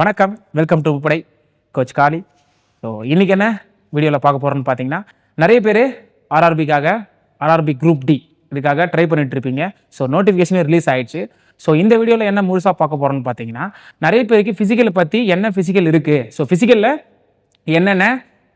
வணக்கம். Welcome to உப்படை coach காலி ஸோ இன்றைக்கி என்ன வீடியோவில் பார்க்க போகிறோன்னு பார்த்தீங்கன்னா நிறைய பேர் ஆர்ஆர்பிக்காக ஆர்ஆர்பி குரூப் டி இதுக்காக ட்ரை பண்ணிட்டு இருப்பீங்க. ஸோ நோட்டிஃபிகேஷனே ரிலீஸ் ஆயிடுச்சு. ஸோ இந்த வீடியோவில் என்ன முழுசாக பார்க்க போகிறோன்னு பார்த்தீங்கன்னா நிறைய பேருக்கு ஃபிசிக்கலை பற்றி என்ன ஃபிசிக்கல் இருக்குது ஸோ ஃபிசிக்கலில் என்னென்ன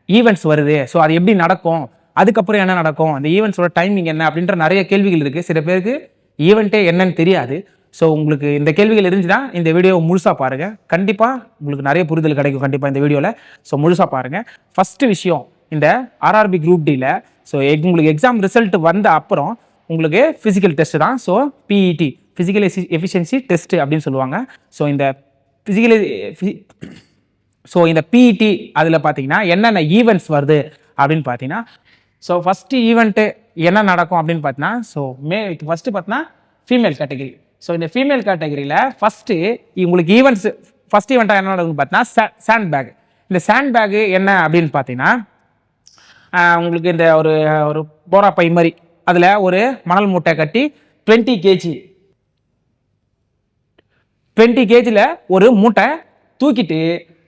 ஈவெண்ட்ஸ் வருது? ஸோ அது எப்படி நடக்கும்? அதுக்கப்புறம் என்ன நடக்கும்? அந்த ஈவெண்ட்ஸோட டைமிங் என்ன? அப்படின்ற நிறைய கேள்விகள் இருக்குது சில பேருக்கு ஈவெண்ட்டே என்னன்னு தெரியாது. ஸோ உங்களுக்கு இந்த கேள்விகள் இருந்துச்சுன்னா இந்த வீடியோவை முழுசாக பாருங்கள் கண்டிப்பாக உங்களுக்கு நிறைய புரிதல் கிடைக்கும் கண்டிப்பாக இந்த வீடியோவில் ஸோ முழுசாக பாருங்கள் ஃபஸ்ட்டு விஷயம் இந்த ஆர்ஆர்பி குரூப் டியில் ஸோ உங்களுக்கு எக்ஸாம் ரிசல்ட் வந்த அப்புறம் உங்களுக்கு ஃபிசிக்கல் டெஸ்ட் தான். So PET physical efficiency test அப்படின்னு சொல்லுவாங்க. ஸோ இந்த ஃபிசிக்கல் ஸோ இந்த பிஇடி அதில் பார்த்தீங்கன்னா என்னென்ன ஈவெண்ட்ஸ் வருது அப்படின்னு பார்த்தீங்கன்னா ஸோ ஃபஸ்ட்டு ஈவெண்ட்டு என்ன நடக்கும் அப்படின்னு பார்த்தீங்கன்னா ஸோ மே ஃபஸ்ட்டு பார்த்தீங்கன்னா ஃபீமேல் கேட்டகரி ஸோ இந்த ஃபீமேல் கேட்டகரியில் ஃபஸ்ட்டு உங்களுக்கு ஈவெண்ட்ஸ் ஃபஸ்ட் ஈவெண்ட்டாக என்ன நடக்குதுன்னு பார்த்தீங்கன்னா சேண்ட் பேக் இந்த சேண்ட் பேக்கு என்ன அப்படின்னு பார்த்தீங்கன்னா உங்களுக்கு இந்த ஒரு ஒரு போரா பை மாதிரி அதில் ஒரு மணல் மூட்டை கட்டி டுவெண்ட்டி கேஜி டுவெண்ட்டி கேஜியில் ஒரு மூட்டை தூக்கிட்டு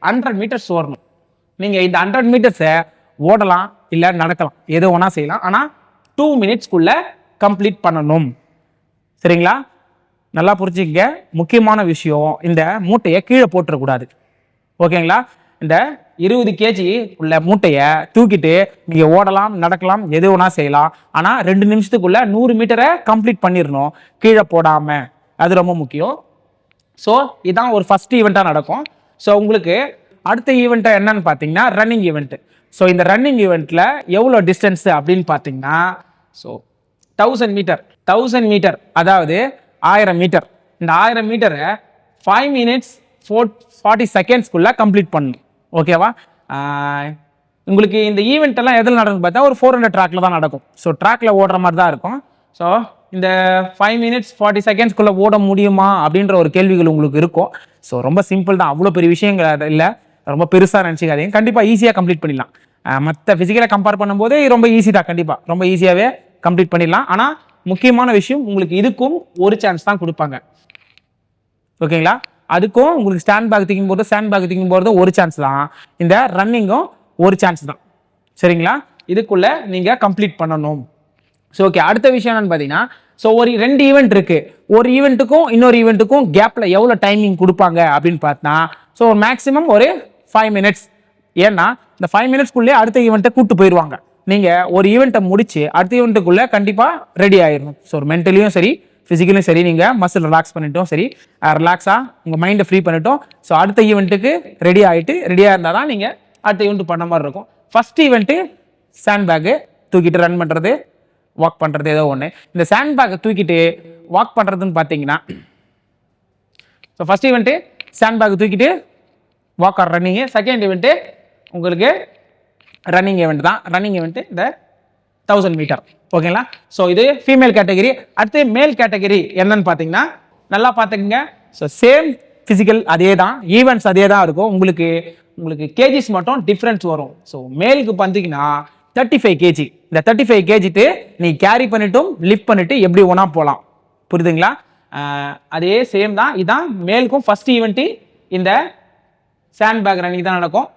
ஹண்ட்ரட் மீட்டர்ஸ் ஓடணும். நீங்கள் இந்த ஹண்ட்ரட் மீட்டர்ஸை ஓடலாம் இல்லை நடக்கலாம். எது வேணால் செய்யலாம். ஆனால் டூ மினிட்ஸ்க்குள்ளே கம்ப்ளீட் பண்ணணும். சரிங்களா? நல்லா புரிஞ்சுக்கங்க. முக்கியமான விஷயம் இந்த மூட்டையை கீழே போட்டுறக்கூடாது. ஓகேங்களா? இந்த இருபது கேஜி உள்ள மூட்டையை தூக்கிட்டு நீங்கள் ஓடலாம் நடக்கலாம் எது வேணா செய்யலாம். ஆனால் ரெண்டு நிமிஷத்துக்குள்ள நூறு மீட்டரை கம்ப்ளீட் பண்ணிடணும். கீழே போடாமல் அது ரொம்ப முக்கியம். ஸோ இதான் ஒரு ஃபஸ்ட் ஈவெண்ட்டாக நடக்கும். ஸோ உங்களுக்கு அடுத்த ஈவெண்ட்டை என்னன்னு பார்த்தீங்கன்னா ரன்னிங் ஈவெண்ட்டு ஸோ இந்த ரன்னிங் ஈவெண்ட்டில் எவ்வளோ டிஸ்டன்ஸு அப்படின்னு பார்த்தீங்கன்னா so thousand metre thousand metre அதாவது ஆயிரம் மீட்டர். இந்த ஆயிரம் மீட்டரை ஃபைவ் மினிட்ஸ் ஃபோர் ஃபார்ட்டி செகண்ட்ஸ்க்குள்ளே கம்ப்ளீட் பண்ணணும் ஓகேவா உங்களுக்கு இந்த ஈவெண்ட் எல்லாம் எதில் நடக்கும் பார்த்தா ஒரு ஃபோர் ஹண்ட்ரட் ட்ராக்ல தான் நடக்கும். ஸோ ட்ராக்ல ஓடுற மாதிரி தான் இருக்கும். ஸோ இந்த ஃபைவ் மினிட்ஸ் ஃபார்ட்டி செகண்ட்ஸ்க்குள்ளே ஓட முடியுமா அப்படின்ற ஒரு கேள்விகள் உங்களுக்கு இருக்கும். ஸோ ரொம்ப சிம்பிள் தான். அவ்வளோ பெரிய விஷயங்கள் அது இல்லை. ரொம்ப பெருசாக நினச்சிக்காதீங்க. கண்டிப்பாக ஈஸியாக கம்ப்ளீட் பண்ணிடலாம். மற்ற ஃபிசிக்கலை கம்பேர் பண்ணும்போது ரொம்ப ஈஸி தான். கண்டிப்பாக ரொம்ப ஈஸியாகவே கம்ப்ளீட் பண்ணிடலாம். ஆனால் முக்கியமான விஷயம் உங்களுக்கு இதுக்கும் ஒரு சான்ஸ் தான் கொடுப்பாங்க. ஓகேங்களா? அதுக்கும் உங்களுக்கு ஸ்டாண்ட் பேக் தூக்கும் போகிறது ஸ்டாண்ட் பேக் தூக்கும் போகிறது ஒரு சான்ஸ் தான். இந்த ரன்னிங்கும் ஒரு சான்ஸ் தான். சரிங்களா? இதுக்குள்ளே நீங்கள் கம்ப்ளீட் பண்ணணும். ஸோ ஓகே அடுத்த விஷயம் என்னன்னு பார்த்தீங்கன்னா ஸோ ஒரு ரெண்டு ஈவெண்ட் இருக்குது ஒரு ஈவெண்ட்டுக்கும் இன்னொரு ஈவெண்ட்டுக்கும் கேப்பில் எவ்வளோ டைமிங் கொடுப்பாங்க அப்படின்னு பார்த்தா ஸோ மேக்ஸிமம் ஒரு ஃபைவ் மினிட்ஸ் ஏன்னா இந்த ஃபைவ் மினிட்ஸ்க்குள்ளே அடுத்த ஈவெண்ட்டை கூட்டு போயிடுவாங்க நீங்கள் ஒரு ஈவெண்ட்டை முடித்து அடுத்த ஈவெண்ட்டுக்குள்ளே கண்டிப்பாக ரெடி ஆயிடணும் ஸோ மென்டலியும் சரி ஃபிசிக்கலும் சரி நீங்கள் மசில் ரிலாக்ஸ் பண்ணிட்டோம் சரி ரிலாக்ஸாக உங்கள் மைண்டை ஃப்ரீ பண்ணிட்டோம். ஸோ அடுத்த ஈவெண்ட்டுக்கு ரெடி ஆகிட்டு ரெடியாக இருந்தால் தான் நீங்கள் அடுத்த ஈவெண்ட் பண்ண மாதிரி இருக்கும். ஃபஸ்ட் ஈவெண்ட்டு சாண்ட் பேக்கு தூக்கிட்டு ரன் பண்ணுறது வாக் பண்ணுறது ஏதோ ஒன்று இந்த சாண்ட் பேக்கை தூக்கிட்டு வாக் பண்ணுறதுன்னு பார்த்தீங்கன்னா so first event sand bag தூக்கிட்டு walk or running second event உங்களுக்கு ரன்னிங் ஈவெண்ட் தான். ரன்னிங் ஈவெண்ட்டு இந்த தௌசண்ட் மீட்டர் ஓகேங்களா ஸோ இது ஃபீமேல் கேட்டகரி அடுத்து மேல் கேட்டகரி என்னன்னு பார்த்தீங்கன்னா நல்லா பார்த்துக்குங்க ஸோ சேம் ஃபிசிக்கல் அதே தான் ஈவெண்ட்ஸ் அதே தான் இருக்கும். உங்களுக்கு உங்களுக்கு கேஜிஸ் மட்டும் டிஃப்ரென்ஸ் வரும். ஸோ மேலுக்கு பார்த்தீங்கன்னா தேர்ட்டி ஃபைவ் கேஜி இந்த தேர்ட்டி ஃபைவ் கேஜிட்டு நீ கேரி பண்ணிட்டும் லிஃப்ட் பண்ணிட்டு எப்படி ஒன்றா போகலாம் புரியுதுங்களா? அதே சேம் தான். இதுதான் மேலுக்கும் ஃபர்ஸ்ட் ஈவெண்ட்டு இந்த சேண்ட் பேக் ரன்னிங் தான் நடக்கும்.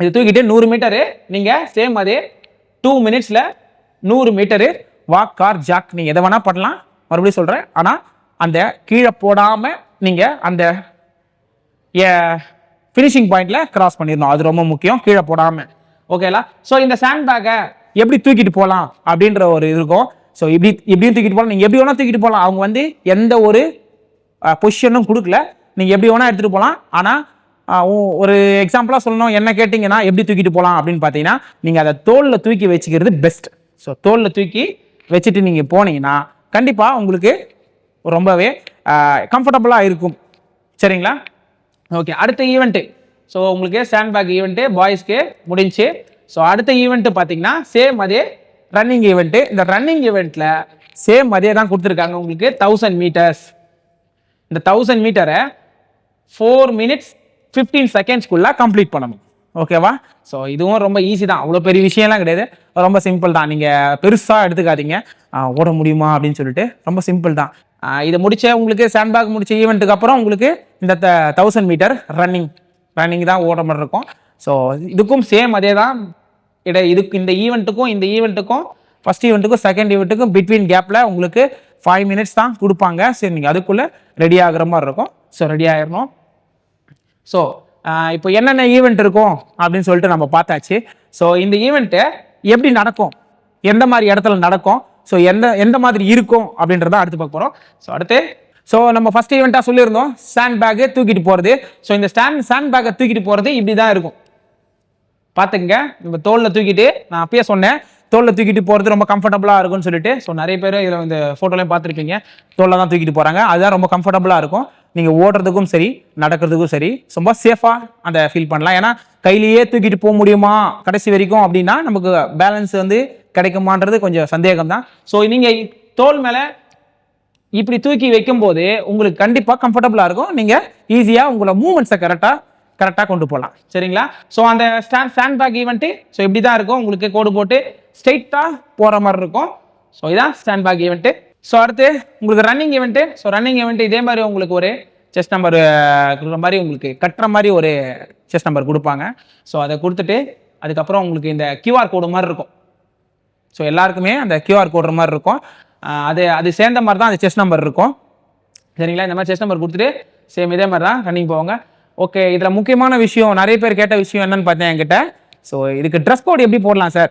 இது தூக்கிட்டு நூறு மீட்டரு நீங்கள் சேம் அதே டூ மினிட்ஸில் நூறு மீட்டரு வாக் கார் ஜாக் நீங்கள் எதை வேணால் பண்ணலாம். மறுபடியும் சொல்கிறேன் ஆனால் அந்த கீழே போடாமல் நீங்கள் அந்த ஃபினிஷிங் பாயிண்டில் கிராஸ் பண்ணிடணும். அது ரொம்ப முக்கியம். கீழே போடாமல் ஓகேலா ஸோ இந்த சாண்ட் பேக்கை எப்படி தூக்கிட்டு போகலாம் அப்படின்ற ஒரு இது இருக்கும். ஸோ இப்படி இப்படியும் தூக்கிட்டு போகலாம் நீங்கள் எப்படி வேணால் தூக்கிட்டு போகலாம் அவங்க வந்து எந்த ஒரு பொசிஷனும் கொடுக்கல. நீங்கள் எப்படி வேணால் எடுத்துகிட்டு போகலாம் ஆனால் ஒரு எக்ஸாம்பிளாக சொல்லணும். என்ன கேட்டிங்கன்னா எப்படி தூக்கிட்டு போகலாம் அப்படின்னு பார்த்தீங்கன்னா நீங்கள் அதை தோலில் தூக்கி வச்சுக்கிறது பெஸ்ட் ஸோ தோலில் தூக்கி வச்சுட்டு நீங்கள் போனீங்கன்னா கண்டிப்பாக உங்களுக்கு ரொம்பவே கம்ஃபர்டபுளாக இருக்கும். சரிங்களா? ஓகே அடுத்த ஈவெண்ட்டு ஸோ உங்களுக்கு ஸ்டாண்ட் பேக் ஈவெண்ட்டு பாய்ஸ்க்கு முடிஞ்சு. ஸோ அடுத்த ஈவெண்ட்டு பார்த்தீங்கன்னா சேம் அதே ரன்னிங் ஈவெண்ட்டு இந்த ரன்னிங் ஈவெண்ட்டில் சேம் அதே தான் கொடுத்துருக்காங்க உங்களுக்கு தௌசண்ட் மீட்டர்ஸ் இந்த தௌசண்ட் மீட்டரை ஃபோர் மினிட்ஸ் ஃபிஃப்டீன் செகண்ட்ஸ்க்குள்ளே கம்ப்ளீட் பண்ணணும். ஓகேவா ஸோ இதுவும் ரொம்ப ஈஸி தான். அவ்வளோ பெரிய விஷயம்லாம் கிடையாது. ரொம்ப சிம்பிள் தான். நீங்கள் பெருசாக எடுத்துக்காதீங்க. ஓட முடியுமா அப்படின்னு சொல்லிட்டு ரொம்ப சிம்பிள் தான். இதை முடிச்ச உங்களுக்கு சாண்ட்பேக் முடிச்ச ஈவெண்ட்டுக்கு அப்புறம் உங்களுக்கு இந்த தௌசண்ட் மீட்டர் ரன்னிங் ரன்னிங் தான் ஓடுற மாதிரி இருக்கும். ஸோ இதுக்கும் சேம் அதே தான். இட இதுக்கு இந்த ஈவெண்ட்டுக்கும் இந்த ஈவெண்ட்டுக்கும் ஃபர்ஸ்ட் ஈவெண்ட்டுக்கும் செகண்ட் ஈவெண்ட்டுக்கும் பிட்வீன் கேப்பில் உங்களுக்கு ஃபைவ் மினிட்ஸ் தான் கொடுப்பாங்க. சரி நீங்கள் அதுக்குள்ளே ரெடி ஆகிற மாதிரி இருக்கும். ஸோ ரெடி ஆகிடணும் ஸோ இப்போ என்னென்ன ஈவெண்ட் இருக்கும் அப்படின்னு சொல்லிட்டு நம்ம பார்த்தாச்சு. ஸோ இந்த ஈவெண்ட்டு எப்படி நடக்கும்? எந்த மாதிரி இடத்துல நடக்கும்? ஸோ எந்த எந்த மாதிரி இருக்கும் அப்படின்றத அடுத்து பார்க்க போகிறோம் ஸோ அடுத்து ஸோ நம்ம ஃபர்ஸ்ட் ஈவெண்ட்டாக சொல்லியிருந்தோம் ஸ்டாண்ட் பேக்கு தூக்கிட்டு போகிறது ஸோ இந்த ஸ்டாண்ட் ஸ்டாண்ட் பேக்கை தூக்கிட்டு போகிறது இப்படி தான் இருக்கும். பார்த்துங்க நம்ம தோலில் தூக்கிட்டு நான் அப்பயே சொன்னேன் தோலில் தூக்கிட்டு போகிறது ரொம்ப கம்ஃபர்டபுளாக இருக்கும்னு சொல்லிட்டு. ஸோ நிறைய பேர் இதில் இந்த ஃபோட்டோலையும் பார்த்துருப்பீங்க தோலில் தான் தூக்கிட்டு போகிறாங்க அதுதான் ரொம்ப கம்ஃபர்டபுளாக இருக்கும். நீங்கள் ஓடுறதுக்கும் சரி நடக்கிறதுக்கும் சரி ரொம்ப சேஃபாக அந்த ஃபீல் பண்ணலாம். ஏன்னா கையிலேயே தூக்கிட்டு போக முடியுமா கடைசி வரைக்கும் அப்படின்னா நமக்கு பேலன்ஸ் வந்து கிடைக்குமான்றது கொஞ்சம் சந்தேகம் தான் ஸோ நீங்கள் தோல் மேலே இப்படி தூக்கி வைக்கும்போது உங்களுக்கு கண்டிப்பாக கம்ஃபர்டபுளாக இருக்கும். நீங்கள் ஈஸியாக உங்களை மூமெண்ட்ஸை கரெக்டாக கரெக்டாக கொண்டு போகலாம். சரிங்களா? ஸோ அந்த stand stand bag event so இப்படி தான் இருக்கும். உங்களுக்கு கோடு போட்டு ஸ்ட்ரெயிட்டாக போகிற மாதிரி இருக்கும். ஸோ இதான் ஸ்டாண்ட் பேக் ஈவெண்ட்டு ஸோ அடுத்து உங்களுக்கு running event so running event இதே மாதிரி உங்களுக்கு ஒரு செஸ் நம்பர் கொடுக்குற மாதிரி உங்களுக்கு கட்டுற மாதிரி ஒரு செஸ் நம்பர் கொடுப்பாங்க. ஸோ அதை கொடுத்துட்டு அதுக்கப்புறம் உங்களுக்கு இந்த கியூஆர் கோடு மாதிரி இருக்கும். ஸோ எல்லாருக்குமே அந்த கியூஆர் கோடுற மாதிரி இருக்கும். அது அது சேர்ந்த மாதிரி தான் அந்த செஸ் நம்பர் இருக்கும். சரிங்களா? இந்த மாதிரி செஸ் நம்பர் கொடுத்துட்டு சேம் இதே மாதிரி தான் ரன்னிங் போவாங்க. ஓகே இதில் முக்கியமான விஷயம் நிறைய பேர் கேட்ட விஷயம் என்னன்னு பார்த்தேன் என்கிட்ட. ஸோ இதுக்கு ட்ரெஸ் கோட் எப்படி போடலாம் சார்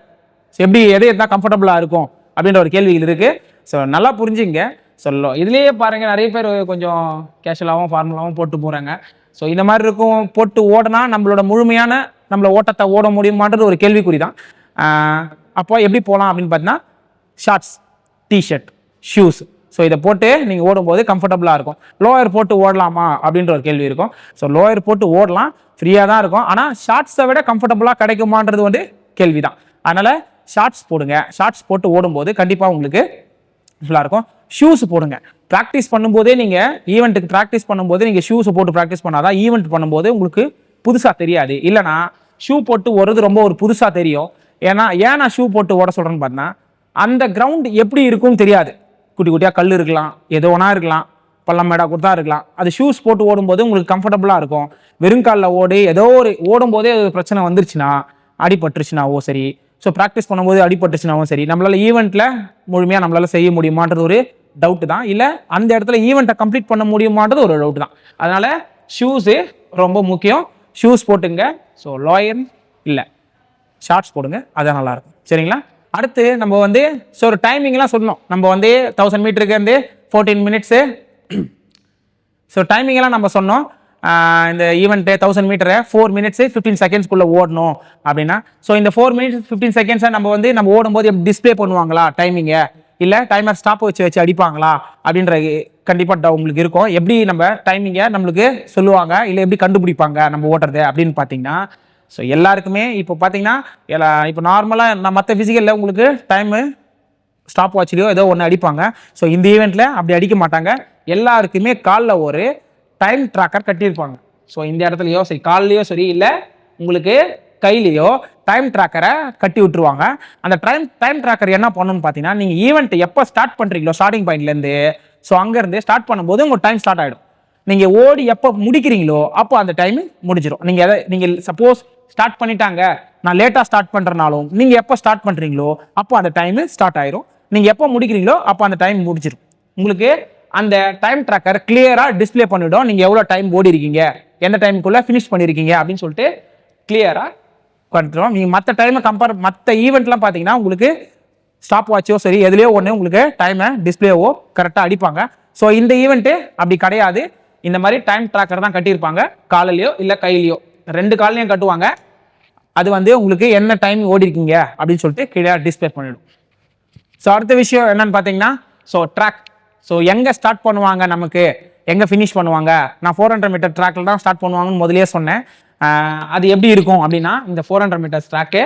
ஸோ எப்படி எது எதாவது கம்ஃபர்டபுளாக இருக்கும் அப்படின்ற ஒரு கேள்விகள் இருக்குது ஸோ நல்லா புரிஞ்சுங்க. சொல்லும் இதுலேயே பாருங்கள் நிறைய பேர் கொஞ்சம் கேஷுவலாகவும் ஃபார்முலாவும் போட்டு போகிறாங்க ஸோ இந்த மாதிரி இருக்கும் போட்டு ஓடினா நம்மளோட முழுமையான நம்மளை ஓட்டத்தை ஓட முடியுமான்றது ஒரு கேள்விக்குறி தான் அப்போ எப்படி போகலாம் அப்படின்னு பார்த்தீங்கன்னா ஷார்ட்ஸ் டிஷர்ட் ஷூஸ் ஸோ இதை போட்டு நீங்கள் ஓடும்போது கம்ஃபர்டபுளாக இருக்கும். லோயர் போட்டு ஓடலாமா அப்படின்ற ஒரு கேள்வி இருக்கும். ஸோ லோயர் போட்டு ஓடலாம் ஃப்ரீயாக தான் இருக்கும். ஆனால் ஷார்ட்ஸை விட கம்ஃபர்டபுளாக கிடைக்குமான்றது வந்து கேள்வி தான் அதனால் ஷார்ட்ஸ் போடுங்க. ஷார்ட்ஸ் போட்டு ஓடும்போது கண்டிப்பாக உங்களுக்கு ஃபுல்லாக இருக்கும். ஷூஸ் போடுங்க. ப்ராக்டிஸ் பண்ணும்போதே நீங்கள் ஈவெண்ட்டுக்கு ப்ராக்டிஸ் பண்ணும்போது நீங்கள் ஷூஸை போட்டு ப்ராக்டிஸ் பண்ணாதான் ஈவெண்ட் பண்ணும்போது உங்களுக்கு புதுசாக தெரியாது. இல்லைனா ஷூ போட்டு ஓடுறது ரொம்ப ஒரு புதுசாக தெரியும். ஏன்னா ஏன் நான் ஷூ போட்டு ஓட சொல்கிறேன்னு பார்த்தீங்கன்னா அந்த கிரவுண்ட் எப்படி இருக்கும்னு தெரியாது. குட்டி குட்டியாக கல் இருக்கலாம் எது வேணா இருக்கலாம் பள்ளம் மேடா கொடுத்தா இருக்கலாம். அது ஷூஸ் போட்டு ஓடும்போது உங்களுக்கு கம்ஃபர்டபுளாக இருக்கும். வெறுங்காலில் ஓடி ஏதோ ஒரு ஓடும்போதே பிரச்சனை வந்துருச்சுன்னா அடிபட்டுருச்சுனாவோ சரி ஸோ ப்ராக்டிஸ் பண்ணும்போது அடிபட்டுச்சுனாவும் சரி. நம்மளால ஈவெண்ட்டில் முழுமையாக நம்மளால் செய்ய முடியுமான்றது ஒரு டவுட் தான். இல்லை அந்த இடத்துல ஈவெண்ட்டை கம்ப்ளீட் பண்ண முடியுமான்றது ஒரு டவுட் தான். அதனால் ஷூஸு ரொம்ப முக்கியம். ஷூஸ் போட்டுங்க. ஸோ லாயர் இல்லை. ஷார்ட்ஸ் போடுங்க. அதான் நல்லாயிருக்கும். சரிங்களா? அடுத்து நம்ம வந்து ஸோ ஒரு டைமிங்லாம் சொல்லணும். நம்ம வந்து தௌசண்ட் மீட்டருக்கு வந்து ஃபோர்டீன் மினிட்ஸு ஸோ டைமிங்கெல்லாம் நம்ம சொன்னோம். இந்த ஈவெண்ட்டு தௌசண்ட் மீட்டரை ஃபோர் மினிட்ஸு ஃபிஃப்டீன் செகண்ட்ஸ்க்குள்ளே ஓடணும் அப்படின்னா. ஸோ இந்த ஃபோர் மினிட்ஸ் ஃபிஃப்டீன் செகண்ட்ஸை நம்ம வந்து நம்ம ஓடும்போது எப்படி டிஸ்ப்ளே பண்ணுவாங்களா? டைமிங்கை இல்லை டைமர் ஸ்டாப் வச்சு வச்சு அடிப்பாங்களா? அப்படின்ற கண்டிப்பாக உங்களுக்கு இருக்கும். எப்படி நம்ம டைமிங்கை நம்மளுக்கு சொல்லுவாங்க? இல்லை எப்படி கண்டுபிடிப்பாங்க நம்ம ஓட்டுறது அப்படின்னு பார்த்தீங்கன்னா ஸோ எல்லாருக்குமே இப்போ பார்த்தீங்கன்னா எல்லா இப்போ நார்மலாக நான் மற்ற ஃபிசிக்கலில் உங்களுக்கு டைமு ஸ்டாப் வாட்ச்லேயோ ஏதோ ஒன்று அடிப்பாங்க. ஸோ இந்த ஈவெண்ட்டில் அப்படி அடிக்க மாட்டாங்க. எல்லாருக்குமே காலில் ஒரு டைம் ட்ராக்கர் கட்டியிருப்பாங்க. ஸோ இந்த இடத்துலையோ சரி கால்லையோ சரி இல்லை உங்களுக்கு கையிலையோ டைம் ட்ராக்கரை கட்டி விட்டுருவாங்க. அந்த டைம் டைம் ட்ராக்கர் என்ன பண்ணணும்னு பார்த்தீங்கன்னா நீங்கள் ஈவெண்ட் எப்போ ஸ்டார்ட் பண்ணுறீங்களோ ஸ்டார்டிங் பாயிண்ட்லேருந்து ஸோ அங்கேருந்து ஸ்டார்ட் பண்ணும்போது உங்கள் டைம் ஸ்டார்ட் ஆகிடும் நீங்கள் ஓடி எப்போ முடிக்கிறீங்களோ அப்போ அந்த டைம் முடிஞ்சிடும் நீங்கள் எதை நீங்கள் சப்போஸ் ஸ்டார்ட் பண்ணிட்டாங்க நான் லேட்டாக ஸ்டார்ட் பண்ணுறனாலும் நீங்கள் எப்போ ஸ்டார்ட் பண்ணுறீங்களோ அப்போ அந்த டைம் ஸ்டார்ட் ஆயிரும். நீங்கள் எப்போ முடிக்கிறீங்களோ அப்போ அந்த டைம் முடிஞ்சிடும் உங்களுக்கு அந்த டைம் ட்ராக்கர் கிளியராக டிஸ்ப்ளே பண்ணிவிடும் நீங்கள் எவ்வளோ டைம் ஓடி இருக்கீங்க எந்த டைமுக்குள்ளே ஃபினிஷ் பண்ணியிருக்கீங்க அப்படின்னு சொல்லிட்டு கிளியராக கொடுத்துருவோம் நீங்கள் மற்ற டைமை கம்பேர் மற்ற ஈவெண்ட்லாம் பார்த்தீங்கன்னா உங்களுக்கு ஸ்டாப் வாட்சோ சரி எதுலேயோ ஒன்று உங்களுக்கு டைமை டிஸ்பிளேவோ கரெக்டாக அடிப்பாங்க. ஸோ இந்த ஈவெண்ட்டு அப்படி கிடையாது. இந்த மாதிரி டைம் ட்ராக்கர் தான் கட்டியிருப்பாங்க. காலையிலையோ இல்லை கையிலையோ. ரெண்டு காலையும் கட்டுவாங்க. அது வந்து உங்களுக்கு என்ன டைம் ஓடி இருக்கீங்க அப்படின்னு சொல்லிட்டு கீழே டிஸ்பிளே பண்ணிவிடும் ஸோ அடுத்த விஷயம் என்னன்னு பார்த்தீங்கன்னா ஸோ ட்ராக் ஸோ எங்கே ஸ்டார்ட் பண்ணுவாங்க நமக்கு? எங்கே ஃபினிஷ் பண்ணுவாங்க? நான் ஃபோர் ஹண்ட்ரட் மீட்டர் ட்ராக்ல தான் ஸ்டார்ட் பண்ணுவாங்கன்னு முதலே சொன்னேன். அது எப்படி இருக்கும் அப்படின்னா இந்த four hundred metre track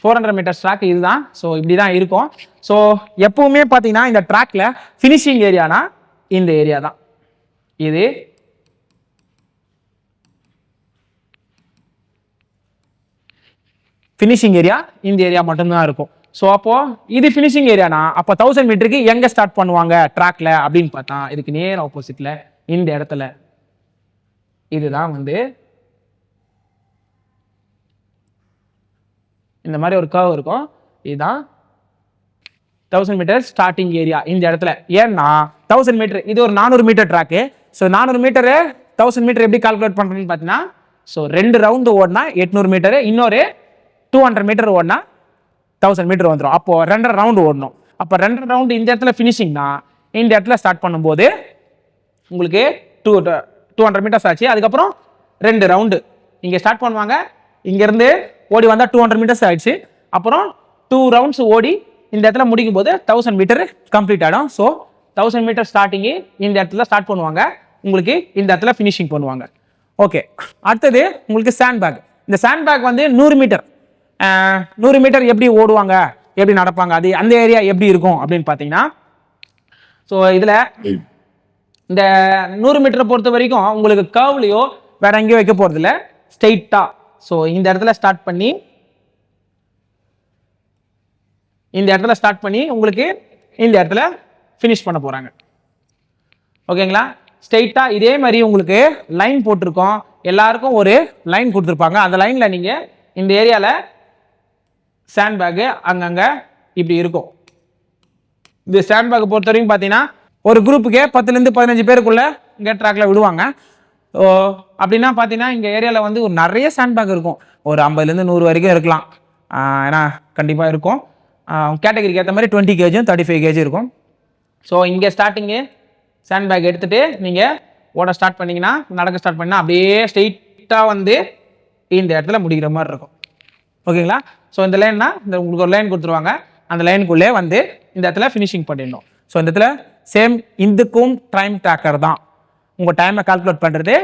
four hundred metre track இதுதான் ஸோ இப்படி தான் இருக்கும். ஸோ எப்பவுமே பார்த்தீங்கன்னா இந்த ட்ராக்ல ஃபினிஷிங் ஏரியானா இந்த ஏரியா தான். இது ஃபினிஷிங் ஏரியா இந்த ஏரியா மட்டும்தான் இருக்கும். ஸோ அப்போது இது ஃபினிஷிங் ஏரியானா அப்போ தௌசண்ட் மீட்டருக்கு எங்கே ஸ்டார்ட் பண்ணுவாங்க? ட்ராக்ல அப்படின்னு பார்த்தா இதுக்கு நேர் ஆப்போசிட்ல இந்த இடத்துல. இதுதான் வந்து இந்த மாதிரி ஒரு கர்வ் இருக்கும். இதுதான் தௌசண்ட் மீட்டர் ஸ்டார்டிங் ஏரியா இந்த இடத்துல. ஏன்னா தௌசண்ட் மீட்டர் இது ஒரு நானூறு மீட்டர் ட்ராக்கு ஸோ நானூறு மீட்டரு தௌசண்ட் மீட்டர் எப்படி கால்குலேட் பண்ணுறதுன்னு பார்த்தீங்கன்னா ஸோ ரெண்டு ரவுண்டு ஓடினா எட்நூறு மீட்டரு இன்னொரு டூ ஹண்ட்ரட் மீட்டர் ஓடினா தௌசண்ட் மீட்டர் வந்துடும் அப்போ ரெண்டரை ரவுண்டு ஓடணும். அப்போ ரெண்டரை ரவுண்டு இந்த இடத்துல ஃபினிஷிங்னா இந்த இடத்துல ஸ்டார்ட் பண்ணும்போது உங்களுக்கு டூ டூ ஹண்ட்ரட் மீட்டர்ஸ் ஆச்சு. அதுக்கப்புறம் ரெண்டு ரவுண்டு இங்கே ஸ்டார்ட் பண்ணுவாங்க. இங்கேருந்து ஓடி வந்தால் டூ ஹண்ட்ரட் மீட்டர்ஸ் ஆயிடுச்சு. அப்புறம் டூ ரவுண்ட்ஸ் ஓடி இந்த இடத்துல முடிக்கும் போது தௌசண்ட் மீட்டர் கம்ப்ளீட் ஆகிடும் ஸோ தௌசண்ட் மீட்டர் ஸ்டார்டிங்கு இந்த இடத்துல ஸ்டார்ட் பண்ணுவாங்க. உங்களுக்கு இந்த இடத்துல ஃபினிஷிங் பண்ணுவாங்க. ஓகே அடுத்தது உங்களுக்கு சாண்ட் பேக் இந்த சாண்ட் பேக் வந்து நூறு மீட்டர் நூறு மீட்டர் எப்படி ஓடுவாங்க? எப்படி நடப்பாங்க? அது அந்த ஏரியா எப்படி இருக்கும் அப்படின்னு பார்த்தீங்கன்னா ஸோ இதில் இந்த நூறு மீட்டரை பொறுத்த வரைக்கும் உங்களுக்கு கர்வ்லையோ வேற எங்கேயோ வைக்க போகிறதில்ல ஸ்ட்ரெயிட்டாக ஸோ இந்த இடத்துல ஸ்டார்ட் பண்ணி இந்த இடத்துல ஸ்டார்ட் பண்ணி உங்களுக்கு இந்த இடத்துல ஃபினிஷ் பண்ண போகிறாங்க ஓகேங்களா ஸ்ட்ரெயிட்டாக இதே மாதிரி உங்களுக்கு லைன் போட்டிருக்கோம். எல்லாருக்கும் ஒரு லைன் கொடுத்துருப்பாங்க. அந்த லைனில் நீங்கள் இந்த ஏரியாவில் சேண்ட் பேக்கு அங்கங்கே இப்படி இருக்கும். இந்த ஸ்டாண்ட் பேக் பொறுத்த வரைக்கும் பார்த்தீங்கன்னா ஒரு குரூப்புக்கே பத்துலேருந்து பதினஞ்சு பேருக்குள்ளே இங்கே ட்ராக்ல விடுவாங்க. ஸோ அப்படின்னா பார்த்தீங்கன்னா இங்கே ஏரியாவில் வந்து ஒரு நிறைய ஸ்டாண்ட் பேக் இருக்கும். ஒரு ஐம்பதுலேருந்து நூறு வரைக்கும் இருக்கலாம். ஏன்னா கண்டிப்பாக இருக்கும். கேட்டகரிக்கு ஏற்ற மாதிரி டுவெண்ட்டி கேஜும் தேர்ட்டி ஃபைவ் கேஜி இருக்கும். ஸோ இங்கே ஸ்டார்டிங்கு சேண்ட் பேக் எடுத்துகிட்டு நீங்கள் ஓட ஸ்டார்ட் பண்ணிங்கன்னா நடக்க ஸ்டார்ட் பண்ணால் அப்படியே ஸ்ட்ரெயிட்டாக வந்து இந்த இடத்துல முடிக்கிற மாதிரி இருக்கும். ஓகேங்களா? ஸோ இந்த லைன்னா இந்த உங்களுக்கு ஒரு லைன் கொடுத்துருவாங்க. அந்த லைனுக்குள்ளே வந்து இந்த இடத்துல ஃபினிஷிங் பண்ணிடணும். ஸோ இந்த இடத்துல சேம் இதுக்கும் டைம் ட்ராக்கர் தான். உங்கள் டைமை கால்குலேட் பண்ணுறது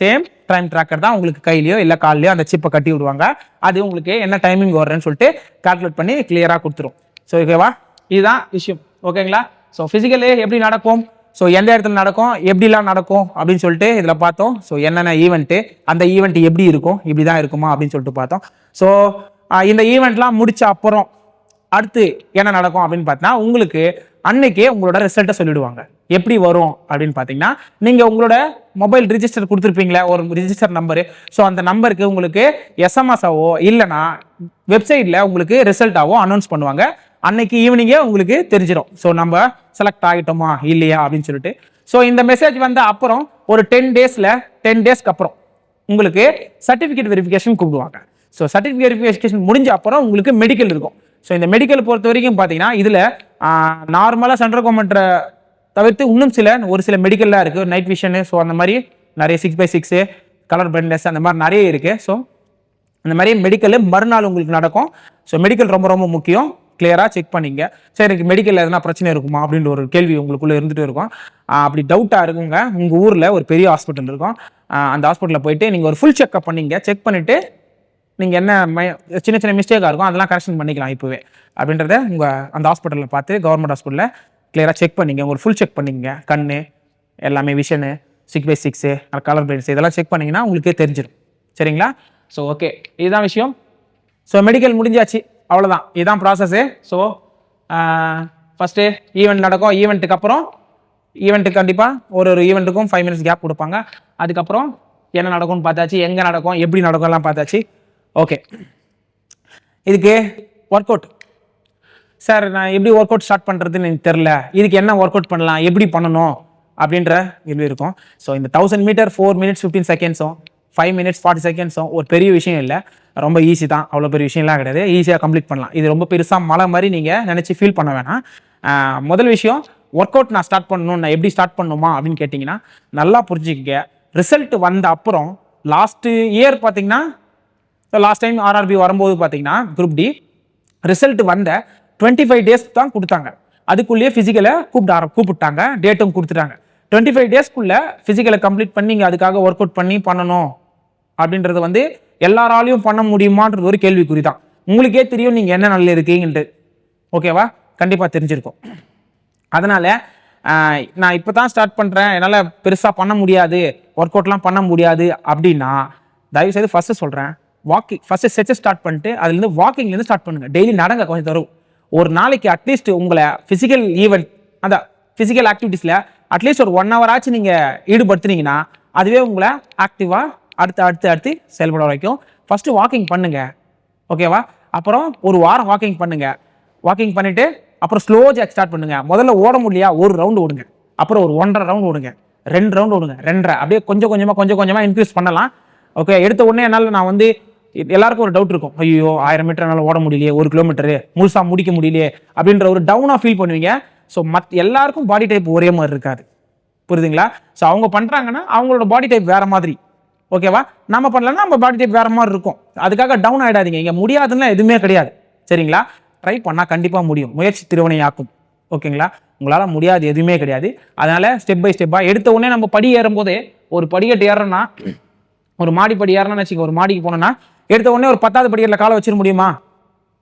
சேம் டைம் ட்ராக்கர் தான் உங்களுக்கு கையிலையோ இல்லை கால்லையோ அந்த சிப்பை கட்டி விடுவாங்க. அது உங்களுக்கு என்ன டைமிங் வர்றேன்னு சொல்லிட்டு கால்குலேட் பண்ணி கிளியராக கொடுத்துரும். ஸோ ஓகேவா இதுதான் விஷயம். ஓகேங்களா ஸோ ஃபிசிக்கலு எப்படி நடக்கும்? ஸோ எந்த இடத்துல நடக்கும்? எப்படிலாம் நடக்கும்? அப்படின்னு சொல்லிட்டு இதில் பார்த்தோம். ஸோ என்னென்ன ஈவெண்ட்டு அந்த ஈவெண்ட் எப்படி இருக்கும்? இப்படி தான் இருக்குமா? அப்படின்னு சொல்லிட்டு பார்த்தோம். ஸோ இந்த ஈவெண்ட்லாம் முடிச்ச அப்புறம் அடுத்து என்ன நடக்கும் அப்படின்னு பார்த்தீங்கன்னா உங்களுக்கு அன்னைக்கே உங்களோட ரிசல்ட்டை சொல்லிடுவாங்க. எப்படி வரும் அப்படின்னு பார்த்தீங்கன்னா நீங்கள் உங்களோட மொபைல் ரிஜிஸ்டர் கொடுத்துருப்பீங்களா ஒரு ரிஜிஸ்டர் நம்பரு ஸோ அந்த நம்பருக்கு உங்களுக்கு எஸ்எம்எஸ்ஸாவோ இல்லைனா வெப்சைட்டில் உங்களுக்கு ரிசல்ட்டாவோ அனௌன்ஸ் பண்ணுவாங்க. அன்னைக்கு ஈவினிங்கே உங்களுக்கு தெரிஞ்சிடும் ஸோ நம்ம செலக்ட் ஆகிட்டோமா இல்லையா அப்படின்னு சொல்லிட்டு. ஸோ இந்த மெசேஜ் வந்த அப்புறம் ஒரு டென் டேஸில் டென் டேஸ்க்கு அப்புறம் உங்களுக்கு சர்டிஃபிகேட் வெரிஃபிகேஷன் கூப்பிடுவாங்க. ஸோ சர்டிஃபிகேட் வெரிஃபிகேஷன் முடிஞ்ச அப்புறம் உங்களுக்கு மெடிக்கல் இருக்கும். ஸோ இந்த மெடிக்கல் பொறுத்த வரைக்கும் பார்த்தீங்கன்னா இதில் நார்மலாக சென்ட்ரல் கவர்மெண்ட்டை தவிர்த்து இன்னும் சில ஒரு சில மெடிக்கல்லாம் இருக்குது நைட் விஷனு ஸோ அந்த மாதிரி நிறைய six by six colour blindness அந்த மாதிரி நிறைய இருக்குது ஸோ அந்த மாதிரி மெடிக்கல் மறுநாள் உங்களுக்கு நடக்கும். ஸோ மெடிக்கல் ரொம்ப ரொம்ப முக்கியம். கிளியராக செக் பண்ணிங்க. சரி எனக்கு மெடிக்கலில் எதனா பிரச்சனை இருக்குமா? அப்படின்ற ஒரு கேள்வி உங்களுக்குள்ளே இருந்துட்டு இருக்கும். அப்படி டவுட்டாக இருக்குங்க. உங்கள் ஊரில் ஒரு பெரிய ஹாஸ்பிட்டல் இருக்கும். அந்த ஹாஸ்பிட்டலில் போயிட்டு நீங்கள் ஒரு ஃபுல் செக்அப் பண்ணிங்க. செக் பண்ணிவிட்டு நீங்கள் என்ன மய- சின்ன சின்ன மிஸ்டேக்காக இருக்கும் அதெல்லாம் கரெக்ஷன் பண்ணிக்கலாம் இப்போவே. அப்படின்றத உங்கள் அந்த ஹாஸ்பிட்டலில் பார்த்து கவர்மெண்ட் ஹாஸ்பிட்டலில் கிளியராக செக் பண்ணிங்க. ஒரு ஃபுல் செக் பண்ணிங்க கண் எல்லாமே vision six by six colour plates இதெல்லாம் செக் பண்ணிங்கன்னா உங்களுக்கே தெரிஞ்சிடும் சரிங்களா? ஸோ ஓகே இதுதான் விஷயம். ஸோ மெடிக்கல் முடிஞ்சாச்சு. அவ்வளோதான் இதுதான் ப்ராசஸ்ஸு ஸோ ஃபஸ்ட்டு ஈவெண்ட் நடக்கும். ஈவெண்ட்டுக்கு அப்புறம் ஈவெண்ட்டுக்கு கண்டிப்பாக ஒரு ஒரு ஈவெண்ட்டுக்கும் ஃபைவ் மினிட்ஸ் கேப் கொடுப்பாங்க. அதுக்கப்புறம் என்ன நடக்கும்னு பார்த்தாச்சு எங்கே நடக்கும் எப்படி நடக்கும்லாம் பார்த்தாச்சு. ஓகே இதுக்கு ஒர்க் அவுட் சார் நான் எப்படி ஒர்க் அவுட் ஸ்டார்ட் பண்ணுறதுன்னு எனக்கு தெரில இதுக்கு என்ன ஒர்க் அவுட் பண்ணலாம்? எப்படி பண்ணணும்? அப்படின்ற இது இருக்கும். ஸோ இந்த thousand metre four minutes fifteen செகண்ட்ஸும் five minutes forty செகண்ட்ஸும் ஒரு பெரிய விஷயம் இல்லை. ரொம்ப ஈஸி தான். அவ்வளோ பெரிய விஷயம்லாம் கிடையாது. ஈஸியாக கம்ப்ளீட் பண்ணலாம். இது ரொம்ப பெருசாக மழை மாதிரி நீங்கள் நினச்சி ஃபீல் பண்ண வேணாம். முதல் விஷயம் ஒர்க் அவுட் நான் ஸ்டார்ட் பண்ணணும். நான் எப்படி ஸ்டார்ட் பண்ணணுமா அப்படின்னு கேட்டிங்கன்னா நல்லா புரிஞ்சுக்கங்க. ரிசல்ட் வந்த அப்புறம் லாஸ்ட்டு இயர் பார்த்தீங்கன்னா லாஸ்ட் டைம் ஆர்ஆர்பி வரும்போது பார்த்தீங்கன்னா குரூப் டி ரிசல்ட் வந்த டுவெண்ட்டி ஃபைவ் டேஸ் தான் கொடுத்தாங்க. அதுக்குள்ளேயே ஃபிசிக்கலை கூப்பிட்டு ஆர கூப்பிட்டாங்க. டேட்டும் கொடுத்துட்டாங்க. டுவெண்ட்டி ஃபைவ் டேஸ்க்குள்ளே ஃபிசிக்கலை கம்ப்ளீட் பண்ணி நீங்கள் அதுக்காக ஒர்க் அவுட் பண்ணி பண்ணணும். அப்படின்றது வந்து எல்லாராலையும் பண்ண முடியுமான்றது ஒரு கேள்விக்குறி தான். உங்களுக்கே தெரியும் நீங்கள் என்ன நல்ல இருக்கீங்கன்ட்டு. ஓகேவா கண்டிப்பாக தெரிஞ்சிருக்கும். அதனால் நான் இப்போ தான் ஸ்டார்ட் பண்ணுறேன் என்னால் பெருசாக பண்ண முடியாது. ஒர்க் அவுட்லாம் பண்ண முடியாது. அப்படின்னா தயவு செய்து ஃபஸ்ட்டு சொல்கிறேன் வாக்கிங் ஃபஸ்ட்டு ஸ்ட்ரெச்சை ஸ்டார்ட் பண்ணிட்டு அதுலேருந்து வாக்கிங்லேருந்து ஸ்டார்ட் பண்ணுங்கள் டெய்லி நடங்க கொஞ்சம் தரும். ஒரு நாளைக்கு அட்லீஸ்ட் உங்களை ஃபிசிக்கல் ஈவெண்ட் அந்த ஃபிசிக்கல் ஆக்டிவிட்டீஸில் அட்லீஸ்ட் ஒரு ஒன் ஹவர் ஆச்சு நீங்கள் ஈடுபடுத்துனீங்கன்னா அதுவே உங்களை ஆக்டிவாக அடுத்து அடுத்து அடுத்து செயல்பட வரைக்கும் ஃபஸ்ட்டு வாக்கிங் பண்ணுங்கள் ஓகேவா அப்புறம் ஒரு வாரம் வாக்கிங் பண்ணுங்கள் வாக்கிங் பண்ணிவிட்டு அப்புறம் ஸ்லோ ஜாக் ஸ்டார்ட் பண்ணுங்கள் முதல்ல ஓட முடியலையா? ஒரு ரவுண்டு ஓடுங்க. அப்புறம் ஒரு ஒன்றரை ரவுண்டு ஓடுங்க. ரெண்டு ரவுண்டு ஓடுங்க. ரெண்டரை. அப்படியே கொஞ்சம் கொஞ்சமாக கொஞ்சம் கொஞ்சமாக இன்க்ரீஸ் பண்ணலாம். ஓகே எடுத்த உடனே என்னால் நான் வந்து எல்லாருக்கும் ஒரு டவுட் இருக்கும். ஐயோ ஆயிரம் மீட்டர் என்னால் ஓட முடியலையே ஒரு கிலோமீட்டரு முழுசாக முடிக்க முடியலையே அப்படின்ற ஒரு டவுனாக ஃபீல் பண்ணுவீங்க. ஸோ மத் எல்லாருக்கும் பாடி டைப் ஒரே மாதிரி இருக்காது. புரியுதுங்களா? ஸோ அவங்க பண்ணுறாங்கன்னா அவங்களோட பாடி டைப் வேறு மாதிரி. ஓகேவா நம்ம பண்ணலன்னா நம்ம பாடி டைப் வேறு மாதிரி இருக்கும். அதுக்காக டவுன் ஆகிடாதீங்க இங்கே முடியாதுன்னா எதுவுமே கிடையாது. சரிங்களா? ட்ரை பண்ணால் கண்டிப்பாக முடியும். முயற்சி திருவினையாக்கும். ஓகேங்களா? உங்களால் முடியாது எதுவுமே கிடையாது. அதனால் ஸ்டெப் பை ஸ்டெப்பாக எடுத்த உடனே நம்ம படி ஏறும்போதே ஒரு படிக்கட்டு ஏறோன்னா ஒரு மாடி படி ஏறணும்னு வச்சுக்க ஒரு மாடிக்கு போனோம்னா எடுத்த உடனே ஒரு பத்தாவது படிக்கட்டில் காலை வச்சிட முடியுமா?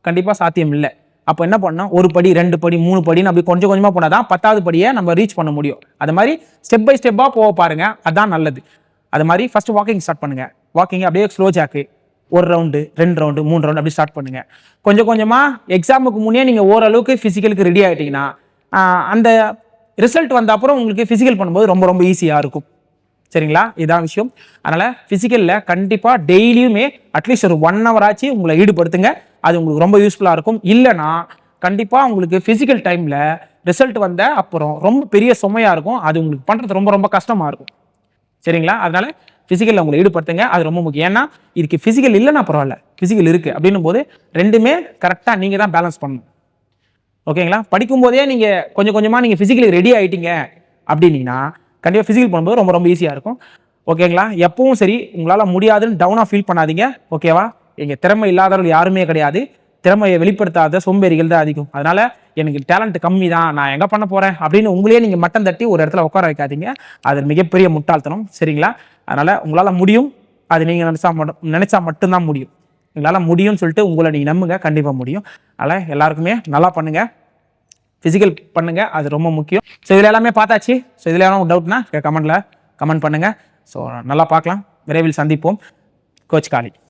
கண்டிப்பாக சாத்தியம் இல்லை. அப்போ என்ன பண்ணோம் ஒரு படி ரெண்டு படி மூணு படின்னு அப்படி கொஞ்சம் கொஞ்சமாக போனால் தான் பத்தாவது படியை நம்ம ரீச் பண்ண முடியும். அது மாதிரி ஸ்டெப் பை ஸ்டெப்பாக போக பாருங்கள் அதான் நல்லது. அது மாதிரி ஃபஸ்ட்டு வாக்கிங் ஸ்டார்ட் பண்ணுங்க. வாக்கிங் அப்படியே ஸ்லோ ஜாக்கு ஒரு ரவுண்டு ரெண்டு ரவுண்டு மூணு ரவுண்டு அப்படி ஸ்டார்ட் பண்ணுங்கள் கொஞ்சம் கொஞ்சமாக எக்ஸாமுக்கு முன்னே நீங்கள் ஓரளவுக்கு ஃபிசிக்கலுக்கு ரெடி ஆகிட்டீங்கன்னா அந்த ரிசல்ட் வந்த அப்புறம் உங்களுக்கு ஃபிசிக்கல் பண்ணும்போது ரொம்ப ரொம்ப ஈஸியாக இருக்கும். சரிங்களா? இதான் விஷயம். அதனால் ஃபிசிக்கலில் கண்டிப்பாக டெய்லியுமே அட்லீஸ்ட் ஒரு ஒன் ஹவர் ஆச்சு உங்களை ஈடுபடுத்துங்க. அது உங்களுக்கு ரொம்ப யூஸ்ஃபுல்லாக இருக்கும். இல்லைன்னா கண்டிப்பாக உங்களுக்கு ஃபிசிக்கல் டைமில் ரிசல்ட் வந்த அப்புறம் ரொம்ப பெரிய சுமையாக இருக்கும். அது உங்களுக்கு பண்ணுறது ரொம்ப ரொம்ப கஷ்டமாக இருக்கும். சரிங்களா? அதனால் ஃபிசிக்கலில் உங்களை ஈடுபடுத்துங்க. அது ரொம்ப முக்கியம். ஏன்னா இதுக்கு ஃபிசிக்கல் இல்லைன்னா பரவாயில்ல. ஃபிசிக்கல் இருக்குது அப்படின்னும் போது ரெண்டுமே கரெக்டாக நீங்கள் தான் பேலன்ஸ் பண்ணணும். ஓகேங்களா படிக்கும்போதே நீங்கள் கொஞ்சம் கொஞ்சமாக நீங்கள் ஃபிசிக்கலி ரெடி ஆகிட்டீங்க அப்படின்னீங்கன்னா கண்டிப்பாக ஃபிசிக்கல் பண்ணும்போது ரொம்ப ரொம்ப ஈஸியாக இருக்கும். ஓகேங்களா எப்பவும் சரி உங்களால் முடியாதுன்னு டவுனாக ஃபீல் பண்ணாதீங்க. ஓகேவா எங்கள் திறமை இல்லாதவர்கள் யாருமே கிடையாது. திறமையை வெளிப்படுத்தாத சோம்பேறிகள் தான் அதிகம். அதனால எனக்கு டேலண்ட் கம்மி தான். நான் எங்கே பண்ண போகிறேன் அப்படின்னு உங்களையே நீங்கள் மட்டம் தட்டி ஒரு இடத்துல உட்கார வைக்காதீங்க. அது மிகப்பெரிய முட்டாள்தனம். சரிங்களா? அதனால் உங்களால் முடியும். அது நீங்கள் நினச்சா மட்டும் நினச்சா மட்டும்தான் முடியும். உங்களால் முடியும்னு சொல்லிட்டு உங்களை நீங்கள் நம்புங்க. கண்டிப்பாக முடியும். அதனால் எல்லாருக்குமே நல்லா பண்ணுங்கள் ஃபிசிக்கல் பண்ணுங்கள் அது ரொம்ப முக்கியம். ஸோ இதில் எல்லாமே பார்த்தாச்சு. ஸோ இதில் எல்லாம் டவுட்னா கமெண்ட்டில் கமெண்ட் பண்ணுங்கள் ஸோ நல்லா பார்க்கலாம். விரைவில் சந்திப்போம். கோச் காலி.